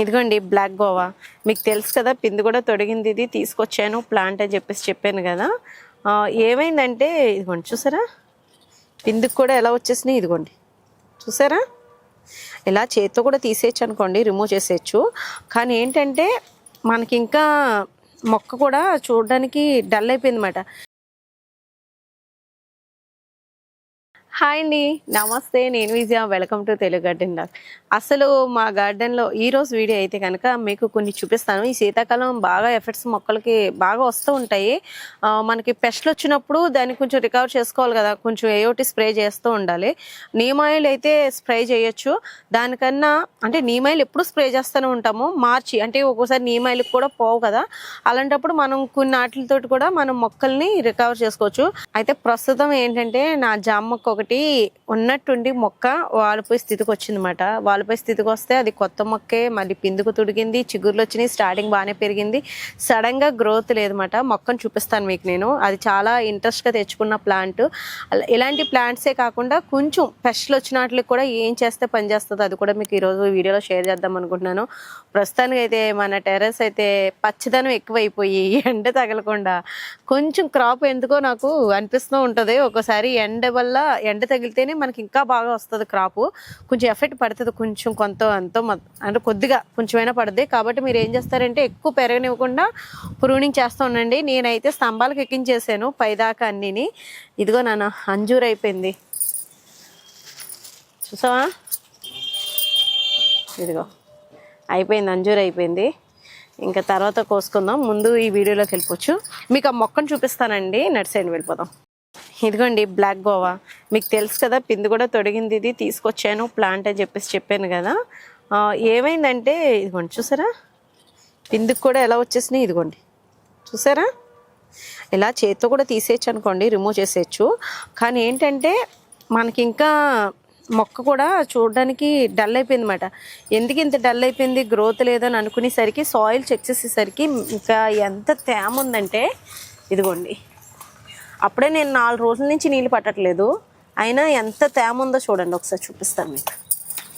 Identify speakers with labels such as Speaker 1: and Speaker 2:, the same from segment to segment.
Speaker 1: ఇదిగోండి బ్లాక్ గోవా. మీకు తెలుసు కదా పిండి కూడా తొడిగింది ఇది తీసుకొచ్చాను ప్లాంట్ అని చెప్పేసి చెప్పాను కదా. ఏమైందంటే ఇదిగోండి చూసారా? పిందుకు కూడా ఎలా వచ్చేసినాయి? ఇదిగోండి చూసారా? ఇలా చేత్తో కూడా తీసేయచ్చు అనుకోండి రిమూవ్ చేసేయచ్చు. కానీ ఏంటంటే మనకి ఇంకా మొక్క కూడా చూడడానికి డల్ అయిపోయింది అనమాట హాయ్ అండి. నమస్తే నేను Vijaya. Welcome to Telugu garden dock అసలు మా గార్డెన్లో ఈ వీడియో అయితే కనుక మీకు కొన్ని చూపిస్తాను. ఈ శీతాకాలం బాగా ఎఫెక్ట్స్ మొక్కలకి బాగా వస్తూ ఉంటాయి. మనకి పెస్ట్లు వచ్చినప్పుడు దాన్ని కొంచెం రికవర్ చేసుకోవాలి కదా. కొంచెం ఏయోటి స్ప్రే చేస్తూ ఉండాలి. నీమ్ ఆయిల్ అయితే స్ప్రే చేయొచ్చు. దానికన్నా అంటే నీమ్ ఆయిల్ ఎప్పుడు స్ప్రే చేస్తూనే ఉంటాము. మార్చి అంటే ఒక్కోసారి నీమ్ ఆయిల్ కూడా పోవు కదా. అలాంటప్పుడు మనం కొన్ని వాటితోటి కూడా మనం మొక్కల్ని రికవర్ చేసుకోవచ్చు. అయితే ప్రస్తుతం ఏంటంటే నా జామ మొక్క ఒకటి ఉన్నట్టుండి మొక్క వాలిపోయి స్థితికి వచ్చిందన్నమాట. వాలిపోయి స్థితికి వస్తే అది కొత్త మొక్కే మళ్ళీ పిందుకు తుడిగింది చిగుర్లు వచ్చినాయి స్టార్టింగ్ బాగానే పెరిగింది. సడన్గా గ్రోత్ లేదన్నమాట. మొక్కను చూపిస్తాను మీకు నేను. అది చాలా ఇంట్రెస్ట్గా తెచ్చుకున్న ప్లాంట్ ఇలాంటి ప్లాంట్సే కాకుండా కొంచెం పెస్ట్లు వచ్చిన వాటికి కూడా ఏం చేస్తే పనిచేస్తుంది అది కూడా మీకు ఈరోజు వీడియోలో షేర్ చేద్దాం అనుకుంటున్నాను. ప్రస్తుతానికి అయితే మన టెర్రస్ అయితే పచ్చదనం ఎక్కువైపోయి ఎండ తగలకుండా కొంచెం క్రాప్ ఎందుకో నాకు అనిపిస్తూ ఉంటుంది. ఒకసారి ఎండ వల్ల ఎండ తగిలితేనే మనకి ఇంకా బాగా వస్తుంది క్రాపు. కొంచెం ఎఫెక్ట్ పడుతుంది కొంచెం కొంత ఎంతో అంటే కొద్దిగా కొంచెమైనా పడుద్ది. కాబట్టి మీరు ఏం చేస్తారంటే ఎక్కువ పెరగనివ్వకుండా ప్రూనింగ్ చేస్తూ ఉండండి. నేనైతే స్తంభాలకు ఎక్కించేసాను పైదాకా అన్నిని. ఇదిగో నాన్న అంజూర్ అయిపోయింది. చూసావా? ఇదిగో అయిపోయింది అంజూర్ అయిపోయింది. ఇంకా తర్వాత కోసుకుందాం. ముందు ఈ వీడియోలోకి వెళ్ళిపోవచ్చు. మీకు ఆ మొక్కను చూపిస్తానండి. నడిసేయండి వెళ్ళిపోదాం. ఇదిగోండి బ్లాక్ గోవా. మీకు తెలుసు కదా పిండి కూడా తొడిగింది ఇది తీసుకొచ్చాను ప్లాంట్ అని చెప్పేసి చెప్పాను కదా. ఏమైందంటే ఇదిగోండి చూసారా? పిందుకు కూడా ఎలా వచ్చేసినాయి ఇదిగోండి. చూసారా? ఇలా చేత్తో కూడా తీసేయచ్చు అనుకోండి రిమూవ్ చేసేయచ్చు. కానీ ఏంటంటే మనకి ఇంకా మొక్క కూడా చూడడానికి డల్ అయిపోయింది అనమాట ఎందుకు ఇంత డల్ అయిపోయింది గ్రోత్ లేదని అనుకునేసరికి సాయిల్ చెక్ చేసేసరికి ఇంకా ఎంత తేమ ఉందంటే ఇదిగోండి. అప్పుడే నేను నాలుగు రోజుల నుంచి నీళ్ళు పట్టట్లేదు. అయినా ఎంత తేమ ఉందో చూడండి ఒకసారి చూపిస్తాను మీకు.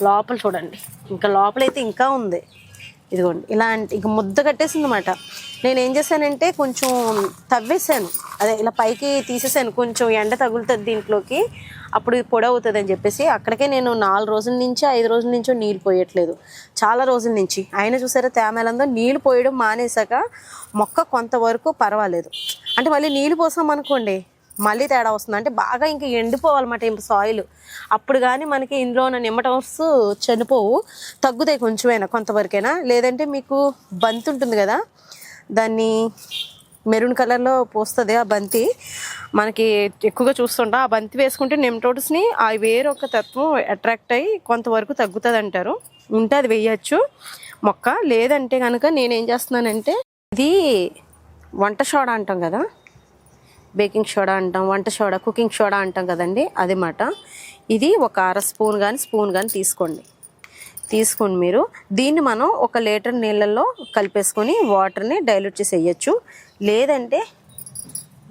Speaker 1: లోపల చూడండి. ఇంకా లోపలైతే ఇంకా ఉంది. ఇదిగోండి ఇలా అంటే ముద్ద కట్టేసింది అనమాట నేను ఏం చేశానంటే కొంచెం తవ్వేశాను. అదే ఇలా పైకి తీసేసాను కొంచెం ఎండ తగులుతుంది దీంట్లోకి. అప్పుడు పొడవుతుంది పొడి అవుతుంది అని చెప్పేసి అక్కడికే నేను నాలుగు రోజుల నుంచి ఐదు రోజుల నుంచో నీళ్ళు పోయట్లేదు. చాలా రోజుల నుంచి. ఆయన చూసారా తేమలందో నీళ్ళు పోయడం మానేశాక మొక్క కొంతవరకు పర్వాలేదు. అంటే మళ్ళీ నీళ్ళు పోసాం అనుకోండి మళ్ళీ తేడా వస్తుంది. అంటే బాగా ఇంకా ఎండిపోవాలన్నమాట ఇంక సాయిల్. అప్పుడు కానీ మనకి ఇందులో ఉన్న నిమ్మటవర్స్ చనిపోవు. తగ్గుతాయి కొంచెమైనా కొంతవరకైనా. లేదంటే మీకు బంతి ఉంటుంది కదా దాన్ని మెరూన్ కలర్లో పోస్తుంది ఆ బంతి. మనకి ఎక్కువగా చూస్తుంటా. ఆ బంతి వేసుకుంటే నెమటోడ్స్ని ఆ వేరొక తత్వం అట్రాక్ట్ అయ్యి కొంతవరకు తగ్గుతుంది అంటారు ఉంటే అది వేయచ్చు. మొక్క లేదంటే కనుక నేనేం చేస్తున్నానంటే ఇది వంట సోడా అంటాం కదా. బేకింగ్ సోడా అంటాం వంట సోడా కుకింగ్ సోడా అంటాం కదండి. అది మాట. ఇది ఒక అర స్పూన్ కానీ స్పూన్ కానీ తీసుకోండి. తీసుకోండి మీరు దీన్ని మనం ఒక లీటర్ నీళ్ళల్లో కలిపేసుకొని వాటర్ని డైల్యూట్ చేసి వేయచ్చు లేదంటే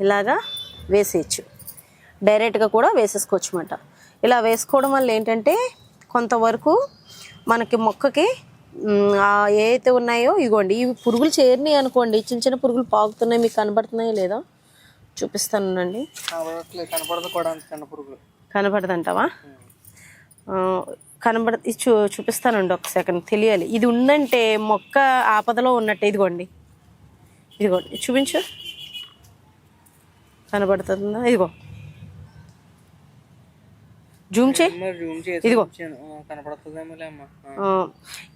Speaker 1: ఇలాగా వేసేయచ్చు. డైరెక్ట్గా కూడా వేసేసుకోవచ్చు అనమాట ఇలా వేసుకోవడం వల్ల ఏంటంటే కొంతవరకు మనకి మొక్కకి ఏవైతే ఉన్నాయో ఇగోండి ఇవి పురుగులు చేరినాయి అనుకోండి చిన్న చిన్న పురుగులు పాకుతున్నాయి మీకు కనబడుతున్నాయో లేదో చూపిస్తానండి కనబడదంటావా? కనబడ చూ చూపిస్తానండి ఒక సెకండ్ తెలియాలి. ఇది ఉందంటే మొక్క ఆపదలో ఉన్నట్టు ఇదిగోండి. ఇదిగోండి ఇది చూపించు. కనబడుతుందా? ఇదిగో. జూమ్ చేయి. ఇదిగో.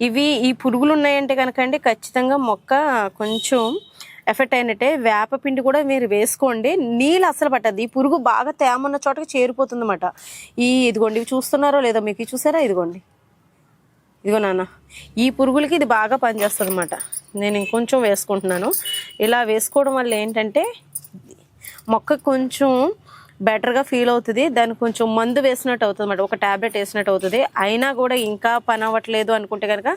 Speaker 1: ఇవి ఈ పురుగులు ఉన్నాయంటే కనుకండి ఖచ్చితంగా మొక్క కొంచెం ఎఫెక్ట్ అయినట్టే. వేప పిండి కూడా మీరు వేసుకోండి. నీళ్ళు అసలు పట్టదు ఈ పురుగు బాగా తేమ ఉన్న చోటకి చేరిపోతుంది అనమాట ఈ ఇదిగోండి ఇవి చూస్తున్నారో లేదో మీకు చూసారా? ఇదిగోండి. ఇదిగో నాన్న ఈ పురుగులకి ఇది బాగా పనిచేస్తుంది అనమాట నేను ఇంకొంచెం వేసుకుంటున్నాను. ఇలా వేసుకోవడం వల్ల ఏంటంటే మొక్క కొంచెం బెటర్గా ఫీల్ అవుతుంది. దానికి కొంచెం మందు వేసినట్టు అవుతుంది అనమాట ఒక ట్యాబ్లెట్ వేసినట్టు అవుతుంది. అయినా కూడా ఇంకా పని అవ్వట్లేదు అనుకుంటే కనుక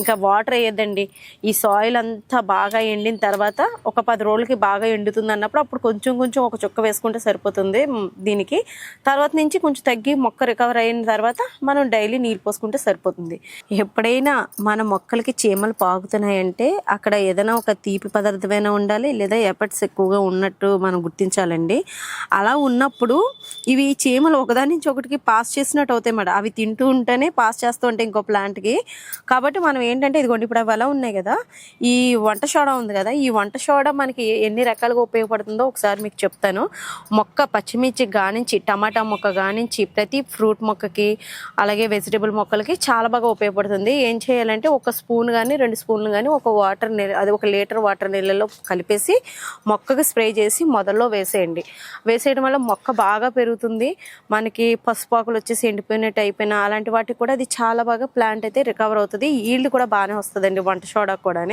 Speaker 1: ఇంకా వాటర్ వేయద్దండి. ఈ సాయిల్ అంతా బాగా ఎండిన తర్వాత ఒక పది రోజులకి బాగా ఎండుతుంది అన్నప్పుడు అప్పుడు కొంచెం కొంచెం ఒక చుక్క వేసుకుంటే సరిపోతుంది దీనికి. తర్వాత నుంచి కొంచెం తగ్గి మొక్క రికవర్ అయిన తర్వాత మనం డైలీ నీళ్ళు పోసుకుంటే సరిపోతుంది. ఎప్పుడైనా మన మొక్కలకి చీమలు పాకుతున్నాయంటే అక్కడ ఏదైనా ఒక తీపి పదార్థమైనా ఉండాలి లేదా ఎఫర్ట్స్ ఎక్కువగా ఉన్నట్టు మనం గుర్తించాలండి. అలా ఉన్న ఉన్నప్పుడు ఇవి చీమలు ఒకదాని నుంచి ఒకటికి పాస్ చేసినట్టు అవుతాయి అన్నమాట అవి తింటూ ఉంటేనే పాస్ చేస్తూ ఉంటాయి ఇంకో ప్లాంట్కి కాబట్టి మనం ఏంటంటే ఇదిగోండి ఇప్పుడు అవి అలా ఉన్నాయి కదా. ఈ వంట సోడా ఉంది కదా ఈ వంట సోడా మనకి ఎన్ని రకాలుగా ఉపయోగపడుతుందో ఒకసారి మీకు చెప్తాను. మొక్క పచ్చిమిర్చి గానించి టమాటా మొక్క గానించి ప్రతి ఫ్రూట్ మొక్కకి అలాగే వెజిటేబుల్ మొక్కలకి చాలా బాగా ఉపయోగపడుతుంది. ఏం చేయాలంటే ఒక స్పూన్ కానీ రెండు స్పూన్లు కానీ ఒక వాటర్ నీళ్ళ అది ఒక లీటర్ వాటర్ నీళ్ళలో కలిపేసి మొక్కకు స్ప్రే చేసి మొదల్లో వేసేయండి. వేసేయడం వల్ల మొక్క బాగా పెరుగుతుంది. మనకి పసుపాకులు వచ్చేసి ఎండిపోయినట్టు అయిపోయినా అలాంటి వాటికి కూడా అది చాలా బాగా ప్లాంట్ అయితే రికవర్ అవుతుంది. ఈల్డ్ కూడా బాగానే వస్తుందండి వంట సోడా కూడా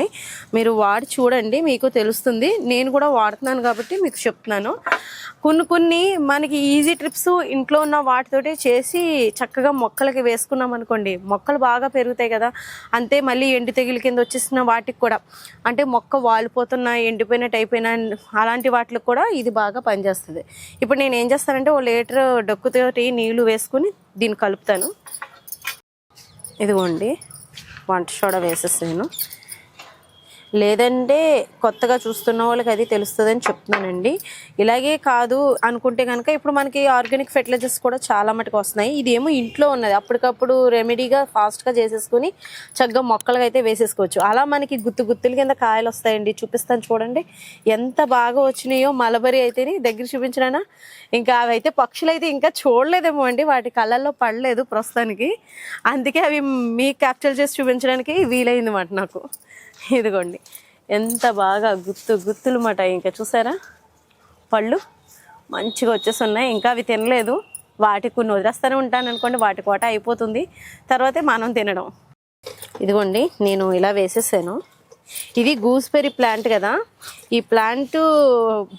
Speaker 1: మీరు వాడి చూడండి మీకు తెలుస్తుంది. నేను కూడా వాడుతున్నాను కాబట్టి మీకు చెప్తున్నాను. కొన్ని కొన్ని మనకి ఈజీ ట్రిప్స్ ఇంట్లో ఉన్న వాటితోటి చేసి చక్కగా మొక్కలకి వేసుకున్నాం అనుకోండి మొక్కలు బాగా పెరుగుతాయి కదా. అంతే మళ్ళీ ఎండి తెగులు కింద వచ్చేసిన వాటికి కూడా. అంటే మొక్క వాలిపోతున్న ఎండిపోయినట్టు అయిపోయినా అలాంటి వాటికి కూడా ఇది బాగా పనిచేస్తుంది. ఇప్పుడు నేను ఏం చేస్తానంటే ఓ లీటర్ డొక్కుతోటి నీళ్ళు వేసుకుని దీన్ని కలుపుతాను. ఇదిగోండి వంట సోడా వేసేసాను. లేదంటే కొత్తగా చూస్తున్న వాళ్ళకి అది తెలుస్తుందని చెప్తున్నానండి. ఇలాగే కాదు అనుకుంటే కనుక ఇప్పుడు మనకి ఆర్గానిక్ ఫెర్టిలైజర్స్ కూడా చాలా మటుకు వస్తున్నాయి. ఇదేమో ఇంట్లో ఉన్నది. అప్పటికప్పుడు రెమెడీగా ఫాస్ట్గా చేసేసుకుని చక్కగా మొక్కలకు అయితే వేసేసుకోవచ్చు. అలా మనకి గుత్తు గుత్తుల కింద కాయలు వస్తాయండి. చూపిస్తాను చూడండి. ఎంత బాగా వచ్చినాయో మలబరి అయితేని దగ్గర చూపించినానా? ఇంకా అవి అయితే పక్షులు అయితే ఇంకా చూడలేదేమో అండి. వాటి కళ్ళల్లో పడలేదు ప్రస్తుతానికి. అందుకే అవి మీ క్యాప్చర్ చేసి చూపించడానికి వీలైంది మాట నాకు. ఇదిగోండి. ఎంత బాగా గుత్తు గుత్తులు మాట ఇంకా చూసారా? పళ్ళు మంచిగా వచ్చేసి ఉన్నాయి ఇంకా అవి తినలేదు. వాటికి కొన్ని వదిలేస్తూనే ఉంటాను అనుకోండి వాటి కోట అయిపోతుంది. తర్వాతే మనం తినడం. ఇదిగోండి నేను ఇలా వేసేసాను. ఇది గూస్బెర్రీ ప్లాంట్ కదా. ఈ ప్లాంట్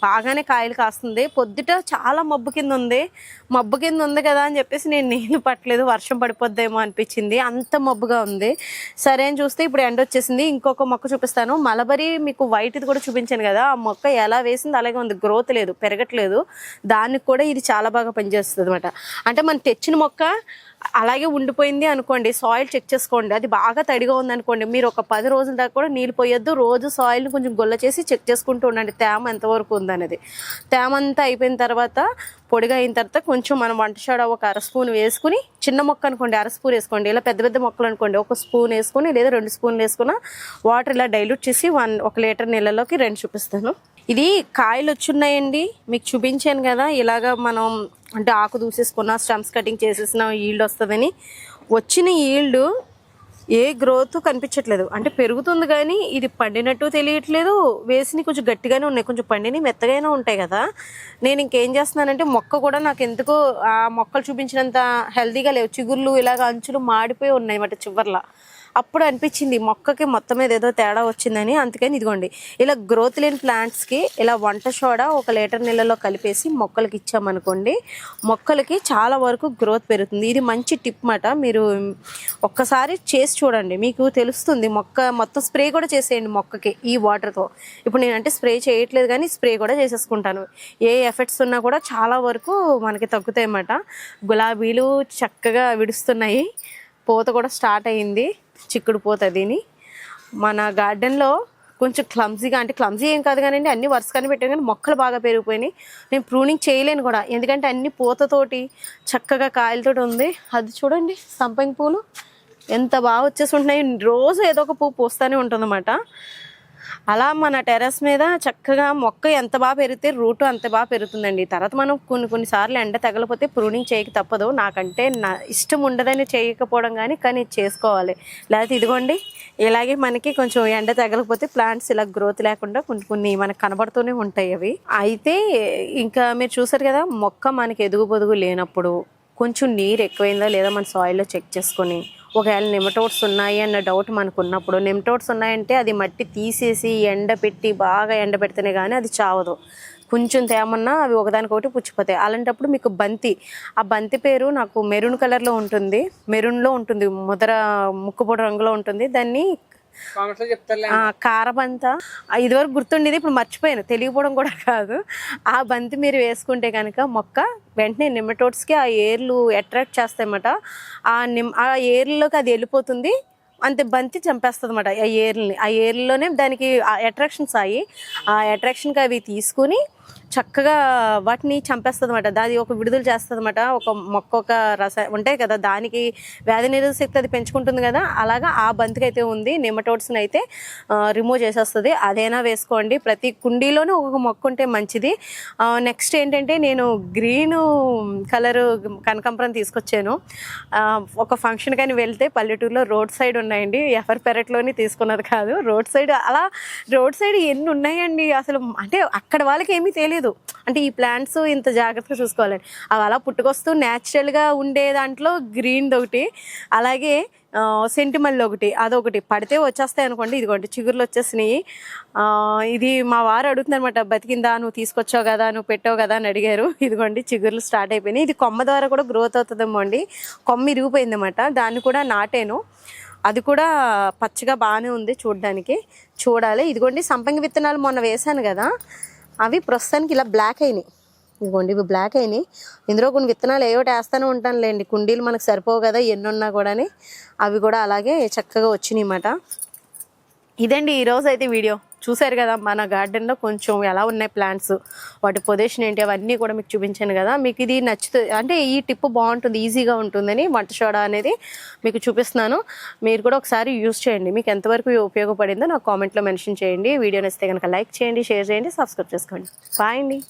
Speaker 1: బాగానే కాయలు కాస్తుంది. పొద్దుట చాలా మబ్బు కింద ఉంది. మబ్బు కింద ఉంది కదా అని చెప్పేసి నేను నీళ్ళు పట్టలేదు. వర్షం పడిపోద్దేమో అనిపించింది. అంత మబ్బుగా ఉంది. సరే అని చూస్తే ఇప్పుడు ఎండ వచ్చేసింది. ఇంకొక మొక్క చూపిస్తాను. మలబరీ మీకు వైట్ది కూడా చూపించాను కదా. ఆ మొక్క ఎలా వేసింది? అలాగే ఉంది. గ్రోత్ లేదు. పెరగట్లేదు. దానికి కూడా ఇది చాలా బాగా పనిచేస్తుంది అనమాట అంటే మనం తెచ్చిన మొక్క అలాగే ఉండిపోయింది అనుకోండి. సాయిల్ చెక్ చేసుకోండి. అది బాగా తడిగా ఉంది అనుకోండి. మీరు ఒక పది రోజుల దాకా కూడా నీళ్ళు పోయొద్దు. రోజు సాయిల్ని కొంచెం గొల్ల చేసి చెక్ చేసుకుంటూ ఉండండి. తేమ ఎంతవరకు ఉందనేది. తేమ అంతా అయిపోయిన తర్వాత పొడిగా అయిన తర్వాత కొంచెం మనం వంట సోడా ఒక అర స్పూన్ వేసుకుని చిన్న మొక్క అనుకోండి అర స్పూన్ వేసుకోండి ఇలా పెద్ద పెద్ద మొక్కలు అనుకోండి ఒక స్పూన్ వేసుకుని లేదా రెండు స్పూన్లు వేసుకున్న వాటర్ ఇలా డైల్యూట్ చేసి వన్ ఒక లీటర్ నీళ్ళలోకి రెండు చూపిస్తాను. ఇది కాయలు వచ్చున్నాయండి. మీకు చూపించాను కదా ఇలాగ మనం అంటే ఆకు దూసేసుకున్న స్టమ్స్ కటింగ్ చేసేసిన ఈల్డ్ వస్తుందని. వచ్చిన ఈల్డ్ ఏ గ్రోత్ కనిపించట్లేదు. అంటే పెరుగుతుంది కానీ ఇది పండినట్టు తెలియట్లేదు. వేసిని కొంచెం గట్టిగానే ఉన్నాయి. కొంచెం పండిని మెత్తగానే ఉంటాయి కదా. నేను ఇంకేం చేస్తున్నానంటే మొక్క కూడా నాకు ఎందుకో ఆ మొక్కలు చూపించినంత హెల్తీగా లేవు. చిగుర్లు ఇలాగ అంచులు మాడిపోయి ఉన్నాయి అన్నమాట చివర్లా. అప్పుడు అనిపించింది మొక్కకి మొత్తం మీద ఏదో తేడా వచ్చిందని. అందుకని ఇదిగోండి ఇలా గ్రోత్ లేని ప్లాంట్స్కి ఇలా వంట సోడా ఒక లీటర్ నీళ్ళలో కలిపేసి మొక్కలకి ఇచ్చామనుకోండి మొక్కలకి చాలా వరకు గ్రోత్ పెరుగుతుంది. ఇది మంచి టిప్ మాట. మీరు ఒక్కసారి చేసి చూడండి. మీకు తెలుస్తుంది మొక్క మొత్తం స్ప్రే కూడా చేసేయండి మొక్కకి ఈ వాటర్తో ఇప్పుడు నేనంటే స్ప్రే చేయట్లేదు కానీ స్ప్రే కూడా చేసేసుకుంటాను. ఏ ఎఫెక్ట్స్ ఉన్నా కూడా చాలా వరకు మనకి తగ్గుతాయి అన్నమాట గులాబీలు చక్కగా విడుస్తున్నాయి. పూత కూడా స్టార్ట్ అయ్యింది చిక్కుడు పూత దీని. మన గార్డెన్లో కొంచెం క్లమ్జీగా అంటే క్లమ్జీ ఏం కాదు కానీ అన్ని వరుసగానే పెట్టాను కానీ మొక్కలు బాగా పెరిగిపోయినాయి. నేను ప్రూనింగ్ చేయలేను కూడా. ఎందుకంటే అన్ని పూతతోటి చక్కగా కాయలతోటి ఉంది. అది చూడండి సంపంగి పూలు ఎంత బాగా వచ్చేసి ఉంటున్నాయి. రోజు ఏదో ఒక పువ్వు పూస్తూనే ఉంటుందన్నమాట. అలా మన టెర్రస్ మీద చక్కగా మొక్క ఎంత బాగా పెరిగితే రూట్ అంత బాగా పెరుగుతుందండి. తర్వాత మనం కొన్ని కొన్నిసార్లు ఎండ తగలపోతే ప్రూనింగ్ చేయక తప్పదు. నాకంటే నా ఇష్టం ఉండదని చేయకపోవడం కానీ కానీ చేసుకోవాలి. లేకపోతే ఇదిగోండి ఇలాగే మనకి కొంచెం ఎండ తగలకపోతే ప్లాంట్స్ ఇలా గ్రోత్ లేకుండా కొన్ని కొన్ని మనకు కనబడుతూనే ఉంటాయి అవి. అయితే ఇంకా మీరు చూసారు కదా మొక్క మనకి ఎదుగు పొదుగు లేనప్పుడు కొంచెం నీరు ఎక్కువైందా లేదా మన సాయిల్లో చెక్ చేసుకొని ఒకవేళ నెమటోడ్స్ ఉన్నాయి అన్న డౌట్ మనకు ఉన్నప్పుడు నెమటోడ్స్ ఉన్నాయంటే అది మట్టి తీసేసి ఎండ పెట్టి బాగా ఎండ పెడితేనే కానీ అది చావదు. కొంచెం తేమన్నా అవి ఒకదానికొకటి పుచ్చిపోతాయి. అలాంటప్పుడు మీకు బంతి ఆ బంతి పేరు నాకు మెరూన్ కలర్లో ఉంటుంది. మెరూన్లో ఉంటుంది. ముదర ముక్కుపొడి రంగులో ఉంటుంది. దాన్ని
Speaker 2: కామెంట్స్
Speaker 1: కారబంత. ఇదివరకు గుర్తుండేది ఇప్పుడు మర్చిపోయాను. తెలియపోవడం కూడా కాదు. ఆ బంతి మీరు వేసుకుంటే కనుక మొక్క వెంటనే నిమ్మటోట్స్కి ఆ ఏర్లు అట్రాక్ట్ చేస్తాయన్నమాట. ఆ నిమ్ ఆ ఏర్లలోకి అది వెళ్ళిపోతుంది. అంతే బంతి చంపేస్తుంది అనమాట ఆ ఏర్లని. ఆ ఏర్లలోనే దానికి అట్రాక్షన్స్ అయ్యి ఆ అట్రాక్షన్కి అవి తీసుకుని చక్కగా వాటిని చంపేస్తుంది అనమాట దాది ఒక విడుదల చేస్తుంది అనమాట ఒక మొక్క ఒక రస ఉంటాయి కదా దానికి వ్యాధి నిరోధక శక్తి అది పెంచుకుంటుంది కదా అలాగా ఆ బంతికి అయితే ఉంది. నిమటోడ్స్ని అయితే రిమూవ్ చేసేస్తుంది. అదైనా వేసుకోండి. ప్రతి కుండీలోనూ ఒక మొక్క ఉంటే మంచిది. నెక్స్ట్ ఏంటంటే నేను గ్రీన్ కలర్ కనకంబరం తీసుకొచ్చాను. ఒక ఫంక్షన్ కానీ వెళ్తే పల్లెటూరులో రోడ్ సైడ్ ఉన్నాయండి. ఎవరి పెరట్లోని తీసుకున్నది కాదు. రోడ్ సైడ్ అలా రోడ్ సైడ్ ఎన్ని ఉన్నాయండి? అసలు అంటే అక్కడ వాళ్ళకి ఏమీ తెలియదు అంటే ఈ ప్లాంట్స్ ఇంత జాగ్రత్తగా చూసుకోవాలని. అవి అలా పుట్టుకొస్తూ న్యాచురల్గా ఉండే దాంట్లో గ్రీన్ది ఒకటి అలాగే సెంటిమల్ ఒకటి అదొకటి. పడితే వచ్చేస్తాయి అనుకోండి ఇదిగోండి చిగుర్లు వచ్చేసినాయి. ఇది మా వారు అడుగుతుందనమాట బతికిందా? నువ్వు తీసుకొచ్చావు కదా నువ్వు పెట్టావు కదా? అని అడిగారు. ఇదిగోండి చిగుర్లు స్టార్ట్ అయిపోయినాయి. ఇది కొమ్మ ద్వారా కూడా గ్రోత్ అవుతుందేమో అండి. కొమ్మ ఇరిగిపోయింది అనమాట దాన్ని కూడా నాటాను. అది కూడా పచ్చగా బాగానే ఉంది చూడడానికి. చూడాలి. ఇదిగోండి సంపంగి విత్తనాలు మొన్న వేశాను కదా. అవి ప్రస్తుతానికి ఇలా బ్లాక్ అయినాయి. ఇదిగోండి ఇవి బ్లాక్ అయినాయి. ఇందులో కొన్ని విత్తనాలు ఏవోటి ఒకటి వేస్తూనే ఉంటానులేండి. కుండీలు మనకు సరిపోవు కదా ఎన్ని ఉన్నా కూడాని. అవి కూడా అలాగే చక్కగా వచ్చినాయి అన్నమాట ఇదండి ఈరోజు అయితే వీడియో. చూశారు కదా మన గార్డెన్లో కొంచెం ఎలా ఉన్నాయి ప్లాంట్స్ వాటి పొజిషన్ ఏంటి అవన్నీ కూడా మీకు చూపించాను కదా. మీకు ఇది నచ్చుతుంది అంటే ఈ టిప్ బాగుంటుంది ఈజీగా ఉంటుందని వంట సోడా అనేది మీకు చూపిస్తున్నాను. మీరు కూడా ఒకసారి యూజ్ చేయండి. మీకు ఎంతవరకు ఉపయోగపడిందో నాకు కామెంట్లో మెన్షన్ చేయండి. వీడియో నచ్చితే కనుక లైక్ చేయండి షేర్ చేయండి సబ్స్క్రైబ్ చేసుకోండి. బాయ్ అండి.